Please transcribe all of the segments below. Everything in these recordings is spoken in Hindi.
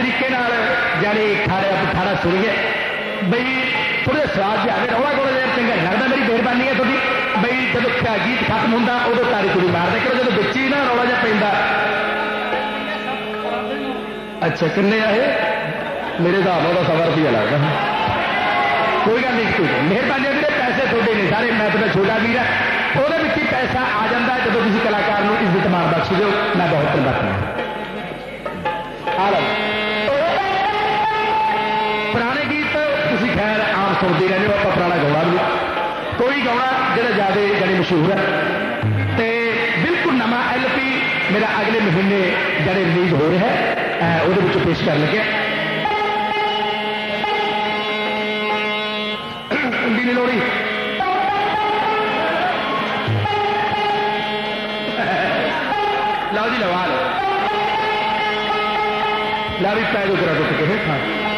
ਤਰੀਕੇ ਨਾਲ ਜਾਨੀ ਖਾੜਾ ਪਠਾੜਾ ਸੁਣੀਏ ਬਈ ਥੋੜੇ ਸਵਾਦ ਜਿਹਾ ਆਵੇ ਰੌਲਾ ਗੋਲਾ ਜਿਹਾ ਚੰਗਾ ਨਹੀਂ ਲੱਗਦਾ ਮੇਰੀ ਮਿਹਰਬਾਨੀ ਹੈ ਤੁਹਾਡੀ ਬਈ ਜਦੋਂ ਖਿਆ ਗੀਤ ਖਤਮ ਹੁੰਦਾ ਉਦੋਂ ਤਾਰੀ ਤੁਰੀ ਮਾਰਦੇ ਕਰੋ ਜਦੋਂ ਵਿੱਚ ਹੀ ਨਾ ਰੌਲਾ ਜਿਹਾ ਪੈਂਦਾ ਅੱਛਾ ਕਿੰਨੇ ਆ ਇਹ ਮੇਰੇ ਹਿਸਾਬ ਨਾਲ ਤਾਂ ਸਵਾ ਰੁਪਈਆ ਲੱਗਦਾ ਕੋਈ ਗੱਲ ਨਹੀਂ ਕੋਈ ਗੱਲ ਨਹੀਂ। ਮਿਹਰਬਾਨੀ ਹੈ ਵੀਰੇ ਪੈਸੇ ਤੁਹਾਡੇ ਨੇ ਸਾਰੇ ਮੈਂ ਤੁਹਾਡਾ ਛੋਟਾ ਵੀਰ ਹੈ ਉਹਦੇ ਵਿੱਚ ਹੀ ਪੈਸਾ ਆ ਜਾਂਦਾ ਹੈ ਜਦੋਂ ਤੁਸੀਂ ਕਲਾਕਾਰ ਨੂੰ ਇੱਜ਼ਤ ਮਾਣ ਬਖਸ਼ ਦਿਓ ਮੈਂ ਬਹੁਤ ਧੰਨਵਾਦ ਕਰਦਾ ਆ ਲਓ ਗੀਤ ਤੁਸੀਂ ਖੈਰ ਆਮ ਸੁਣਦੇ ਰਹਿੰਦੇ ਹੋ ਆਪਾਂ ਪੁਰਾਣਾ ਗਾਉਣਾ ਵੀ ਕੋਈ ਗਾਉਣਾ ਜਿਹੜਾ ਜ਼ਿਆਦਾ ਜਾਨੀ ਮਸ਼ਹੂਰ ਹੈ ਤੇ ਬਿਲਕੁਲ ਨਵਾਂ ਐਲਪੀ ਮੇਰਾ ਅਗਲੇ ਮਹੀਨੇ ਜਿਹੜੇ ਰਿਲੀਜ਼ ਹੋ ਰਿਹਾ ਹੈ ਅਹ ਉਹਦੇ ਵਿੱਚ ਪੇਸ਼ ਕਰਨ ਲੱਗਿਆ ਹੁੰਦੀ ਨਹੀਂ ਲੋੜੀ ਲਓ ਜੀ ਲਵਾ ਲਓ ਲਾ ਵੀ ਪੈ ਜੋ ਕਰਾ ਟੁੱਟ ਕੇ ਹੇਠਾਂ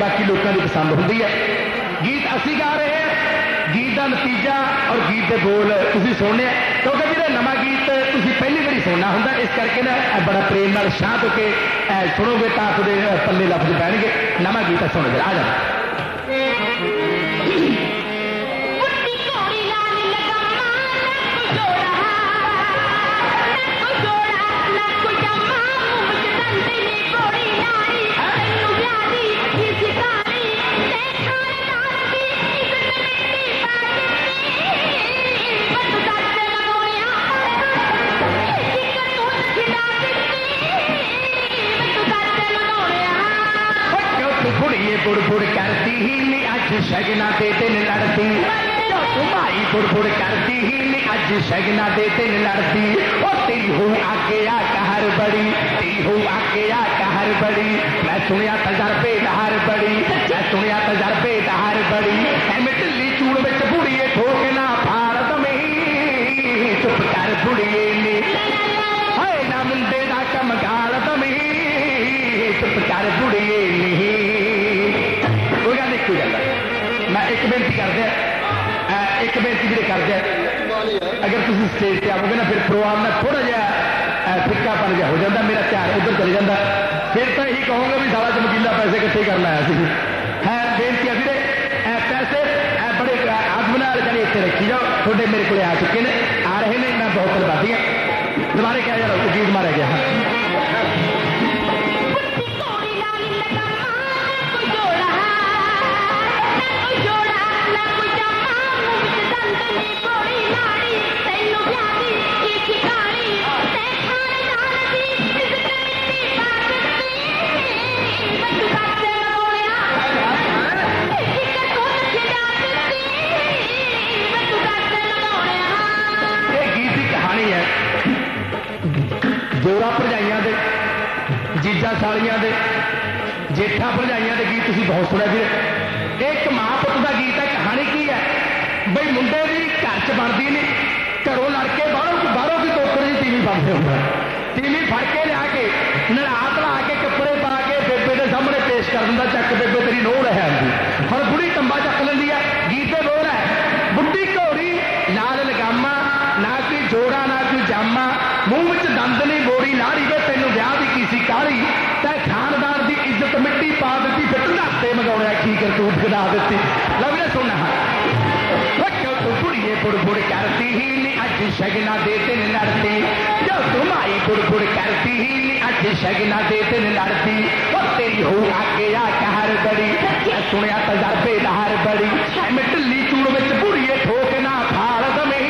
ਬਾਕੀ ਲੋਕਾਂ ਦੀ ਪਸੰਦ ਹੁੰਦੀ ਹੈ ਗੀਤ ਅਸੀਂ ਗਾ ਰਹੇ ਹਾਂ ਗੀਤ ਦਾ ਨਤੀਜਾ ਔਰ ਗੀਤ ਦੇ ਬੋਲ ਤੁਸੀਂ ਸੁਣਨੇ ਆ ਕਿਉਂਕਿ ਵੀਰੇ ਨਵਾਂ ਗੀਤ ਤੁਸੀਂ ਪਹਿਲੀ ਵਾਰੀ ਸੁਣਨਾ ਹੁੰਦਾ ਇਸ ਕਰਕੇ ਨਾ ਇਹ ਬੜਾ ਪ੍ਰੇਮ ਨਾਲ ਸ਼ਾਂਤ ਹੋ ਕੇ ਇਹ ਸੁਣੋਗੇ ਤਾਂ ਤੁਹਾਡੇ ਅਹ, ਪੱਲੇ ਲਫ਼ਜ਼ ਪੈਣਗੇ ਨਵਾਂ ਗੀਤ ਹੈ ਸੁਣੋ ਜਰਾ ਆ ਜਾਓ अज शगना दे दिन लड़ती। भाई बुड़बुड़ करती ही नहीं अज शगना दे दिन लड़ती। तीहू आगे आ कहर बड़ी तीहू आगे आ कहर बड़ी। मैं सुनिया तजरबे डहार बड़ी, मैं सुनिया तजरबे डहार बड़ी। एम ढिली चूड़ बुड़ी बूढ़ी बेनती कमेटी भी तो दिया अगर तुम स्टेज पर आवोगे ना, फिर प्रोग्राम में थोड़ा जहा फिका पड़ जा हो जाता मेरा ध्यान उधर चले जाता फिर तो यही कहूँगा भी सारा चमकीला पैसे इकट्ठे करना है है, बेनती है वीरे पैसे बड़े आदम जाने इतने रखी जाओ। थोड़े मेरे को आ चुके हैं आ रहे हैं मैं बहुत बर्बादी है दोबारा क्या जाओ उजीद मारा गया। ਜੀਜਾ ਦੇ ਜੇਠਾ ਭਰਜਾਈਆਂ ਦੇ ਗੀਤ ਤੁਸੀਂ ਬਹੁਤ ਸੁਣਿਆ ਵੀਰੇ। ਇਹ ਇੱਕ ਮਾਂ ਪੁੱਤ ਦਾ ਗੀਤ ਹੈ, ਕਹਾਣੀ ਕੀ ਹੈ? ਬਈ ਮੁੰਡੇ ਦੀ ਘਰ 'ਚ ਬਣਦੀ ਨਹੀਂ ਘਰੋਂ ਲੜ ਕੇ ਬਾਹਰੋਂ ਬਾਹਰੋਂ ਦੀ ਟੋਕਰ ਦੀ ਟੀਵੀ ਬਣਦੇ ਹੁੰਦਾ ਟੀਵੀ ਫੜ ਕੇ ਲਿਆ ਕੇ ਨੜਾ ਧੜਾ ਕੇ ਕੱਪੜੇ ਪਾ ਕੇ ਬੇਬੇ ਦੇ ਸਾਹਮਣੇ ਪੇਸ਼ ਕਰ ਦਿੰਦਾ, ਚੱਕ ਬੇਬੇ ਤੇਰੀ ਨੋਹ ਰਹਿ ਆਂਦੀ ਹੁਣ करतूत गिरा देती। लवने तो बुड़बुड़ करती ही नहीं शगना दे लड़ती। जब करती ही नहीं शगना लड़ती। तेरी हो आके आ कहर बड़ी। सुनिया तजर्बे दहर बड़ी। मैं तो चूड़ में बुढ़िए ठोकना फाड़ दमी।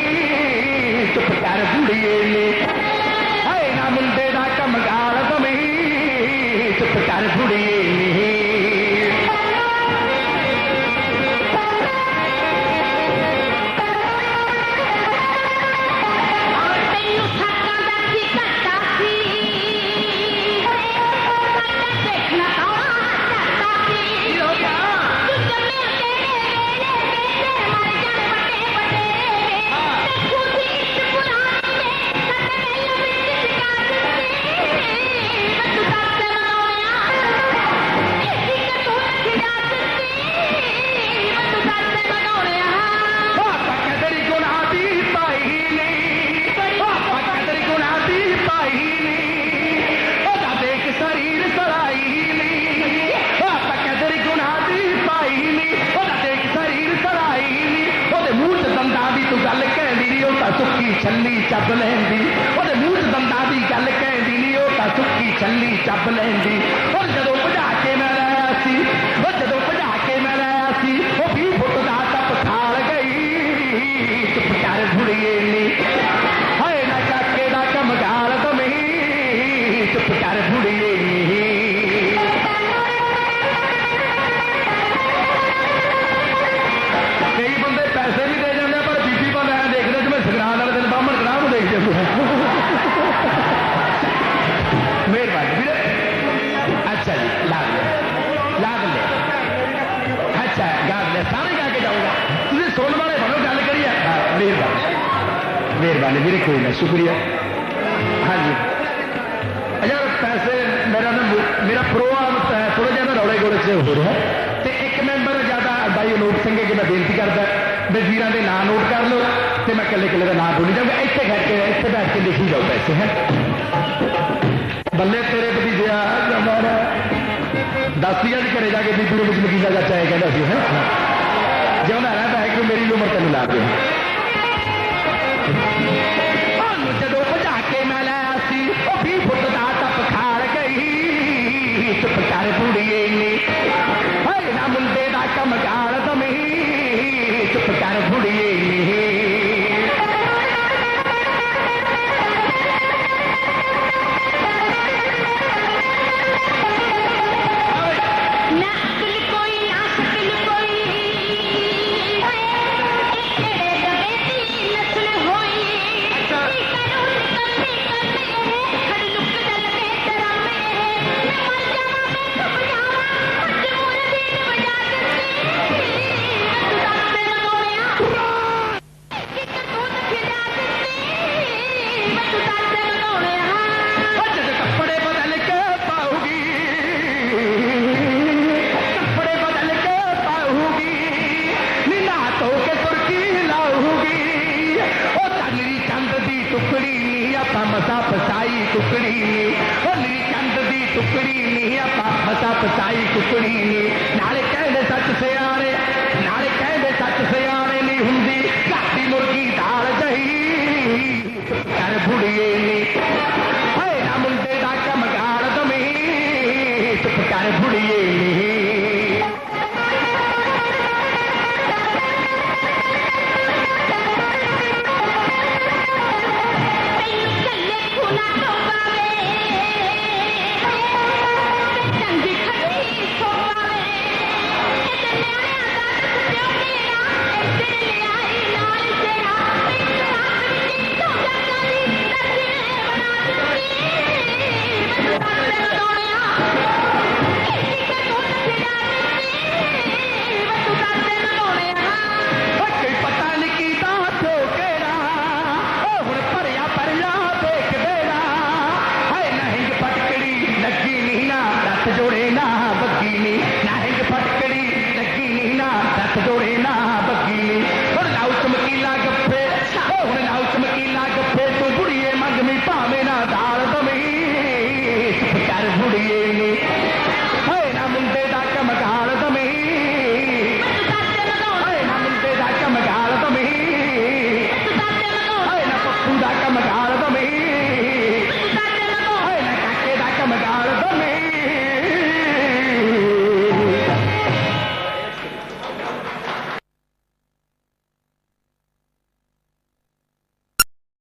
ਚੱਬ ਲੈਂਦੀ ਉਹਦੇ ਮੂੰਹ 'ਚ ਦੰਦਾਂ ਦੀ ਗੱਲ ਕਹਿੰਦੀ ਨਹੀਂ ਉਹ ਤਾਂ ਸੁੱਕੀ ਛੱਲੀ ਚੱਬ ਲੈਂਦੀ ਉਹ ਜਦੋਂ ਭਜਾ ਕੇ ਮੈਂ ਲਾਇਆ ਸੀ वाले बिल्कुल है। शुक्रिया। हाँ जी। अच्छा पैसे, मेरा ना मेरा प्रोग्राम है थोड़ा ज़्यादा रौले गोले से हो रहा है। तो एक मैंबर ज़्यादा भाई अनूप सिंह कि मैं बेनती करता भी वीर के नाम नोट कर लो तो मैं कले कले का नाम बोली जाऊँगा। इतने करके इतने बैठ के लिखी जाओ पैसे, है। बल्ले तेरे भतीजिया जमाना दस दिया घरे जाके बीबी ने मुझे जाएगा चाहे कहता है। जो मैं रहा है कि मेरी उम्र तेन ला दो। I don't know. फसाई टुकड़ी नी। होली चंद की टुकड़ी नी। आपा फसा फसाई टुकड़ी नी। नाले कहदे सच सियाने नाले कहदे सच सियाने नी हुंदी। घाटी मुर्गी दाल दही। कर बुड़िए नी। होए ना मुंडे दा कमगार दमी कर बुड़िए